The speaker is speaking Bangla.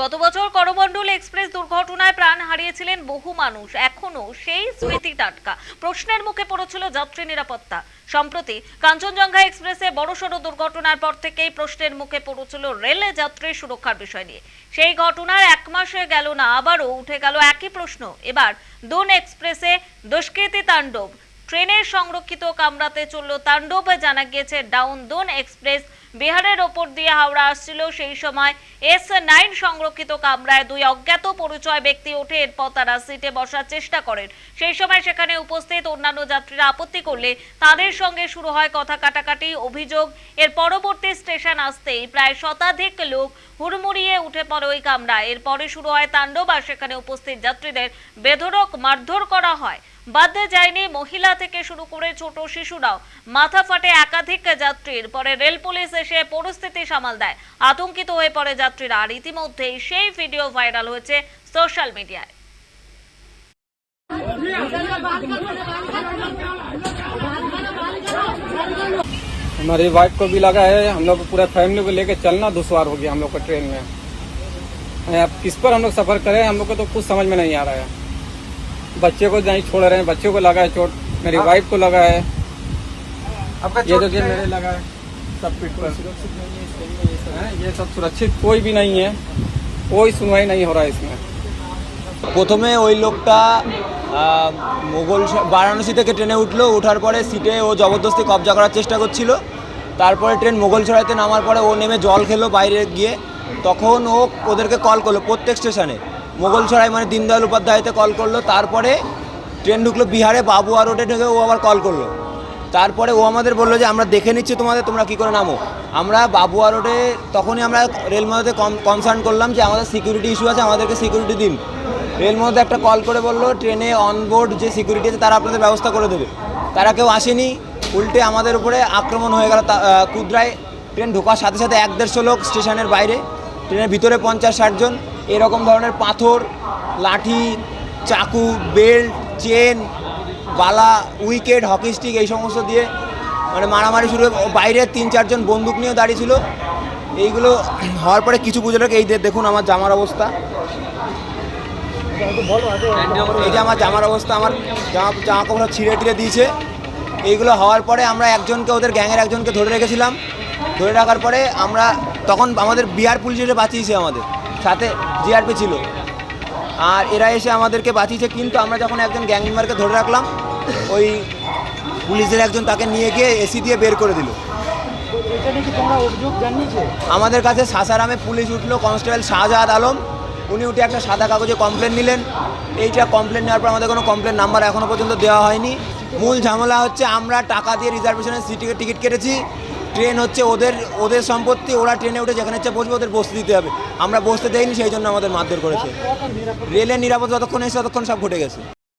গত বছর করমণ্ডল এক্সপ্রেস দুর্ঘটনায় প্রাণ হারিয়েছিলেন বহু মানুষ। এখনও সেই স্মৃতি টাটকা। প্রশ্নের মুখে পড়েছিল যাত্রী নিরাপত্তা। সম্প্রতি কাঞ্চনজঙ্ঘা এক্সপ্রেসে বড়সড় দুর্ঘটনার পর থেকেই প্রশ্নের মুখে পড়েছিল রেলে যাত্রী সুরক্ষার বিষয় নিয়ে। সেই ঘটনার এক মাসে গেল না, আবারও উঠে গেল একই প্রশ্ন। এবার দুন এক্সপ্রেসে দুষ্কৃতী তাণ্ডব। ট্রেনের সংরক্ষিত কামরাতে চলল তাণ্ডব। জানা গিয়েছে ডাউন দোন এক্সপ্রেস বিহারের ওপর দিয়ে হাওড়া আসছিল। সেই সময় এস নাইন সংরক্ষিত কামরায় দুই অজ্ঞাত পরিচয় ব্যক্তি ওঠে এরপর তারা সিটে বসার চেষ্টা করেন। সেই সময় সেখানে উপস্থিত অন্যান্য যাত্রীরা আপত্তি করলে তাদের সঙ্গে শুরু হয় কথা কাটাকাটি অভিযোগ। এর পরবর্তী স্টেশন আসতেই প্রায় শতাধিক লোক হুড়মুড়িয়ে উঠে পড়ে ওই কামরায়। এরপরে শুরু হয় তাণ্ডব আর সেখানে উপস্থিত যাত্রীদের বেধরক মারধর করা হয়। বাদে যায়নি মহিলা থেকে শুরু করে ছোট শিশুরাও মাথা ফাটে একাধিক যাত্রীর পরে রেল পুলিশ এসে পরিস্থিতি সামাল দেয় আতঙ্কিত হয়ে পড়ে যাত্রীরা আর ইতিমধ্যেই সেই ভিডিও ভাইরাল হয়েছে সোশ্যাল মিডিয়ায় हमारी वाइफ को भी लगा है हम लोग पूरा फैमिली को लेके चलना दुश्वार हो गया हम लोग को ट्रेन में अब किस पर हम लोग सफर करें हम लोग को तो कुछ समझ में नहीं आ रहा है बच्चे को नहीं छोड़ रहे हैं बच्चे को लगा है चोट मेरी वाइफ को लगा है आपका ये चोट देखिए क्या है? मेरे लगा है सब पीठ पर हैं, ये सब सुरक्षित कोई भी नहीं है कोई सुनवाई नहीं हो रहा है इसमें প্রথমে ওই লোকটা আহ, মোগল স- বারাণসী থেকে ট্রেনে উঠলো ওঠার পরে সিটে ও জবরদস্তি কবজা করার চেষ্টা করছিল তারপরে ট্রেন মোগলসরাইতে নামার পরে ও নেমে জল খেলো বাইরে গিয়ে তখন ও ওদেরকে কল করলো প্রত্যেক স্টেশনে মোগলসরাই মানে দীনদয়াল উপাধ্যায়তে কল করল, তারপরে ট্রেন ঢুকলো বিহারে বাবুয়া রোডে ঢুকে ও আবার কল করল। তারপরে ও আমাদের বলল যে, আমরা দেখে নিচ্ছি তোমাদের, তোমরা কি করে নামো? আমরা বাবুয়া রোডে তখনই আমরা রেলমতে কনসার্ন করলাম যে, আমাদের সিকিউরিটি ইস্যু আছে, আমাদেরকে সিকিউরিটি দিন। রেলমতে একটা কল করে বলল ট্রেনে অনবোর্ড যে সিকিউরিটি আছে, তারা আপনাদের ব্যবস্থা করে দেবে। তারা কেউ আসেনি, উল্টে আমাদের উপরে আক্রমণ হয়ে গেল কুদ্রায়। ট্রেন ঢোকার সাথে সাথে এক দেড়শো লোক স্টেশনের বাইরে ট্রেনের ভিতরে পঞ্চাশ ষাটজন এরকম ধরনের পাথর, লাঠি, চাকু, বেল্ট, চেন, বালা, উইকেট, হকি স্টিক এই সমস্ত দিয়ে মানে মারামারি শুরু বাইরে তিন চারজন বন্দুক নিয়েও দাঁড়িয়ে ছিল। এইগুলো হওয়ার পরে কিছু বুঝলো এই দেখুন আমার জামার অবস্থা। এই যে আমার জামার অবস্থা, আমার জামা জামা কাপড় ছিঁড়ে টিড়ে দিয়েছে। এইগুলো হওয়ার পরে আমরা একজনকে, ওদের গ্যাংয়ের একজনকে ধরে রেখেছিলাম। ধরে রাখার পরে আমরা তখন আমাদের বিহার পুলিশ এসে বাঁচিয়েছে আমাদের। সাথে জিআরপি ছিল। আর এরা এসে আমাদেরকে বাঁচিয়েছে কিন্তু আমরা যখন একজন গ্যাং মেম্বারকে ধরে রাখলাম ওই পুলিশের একজন তাকে নিয়ে গিয়ে এসি দিয়ে বের করে দিল। আমাদের কাছে সাসারামে পুলিশ উঠল কনস্টেবল শাহজাহাদ আলম। উনি উঠে একটা সাদা কাগজে কমপ্লেন নিলেন। এইটা কমপ্লেন নেওয়ার পর আমাদের কোনো কমপ্লেন নাম্বার এখনও পর্যন্ত দেওয়া হয়নি। মূল ঝামেলা হচ্ছে আমরা টাকা দিয়ে রিজার্ভেশনের সিটিকে টিকিট কেটেছি। ট্রেন হচ্ছে ওদের ওদের সম্পত্তি, ওরা ট্রেনে উঠে যেখানে হচ্ছে বসবে ওদের বসতে দিতে হবে। আমরা বসতে দেয়নি সেই জন্য আমাদের মারধর করেছে। রেলের নিরাপদ যতক্ষণ এসে ততক্ষণ সব ঘটে গেছে।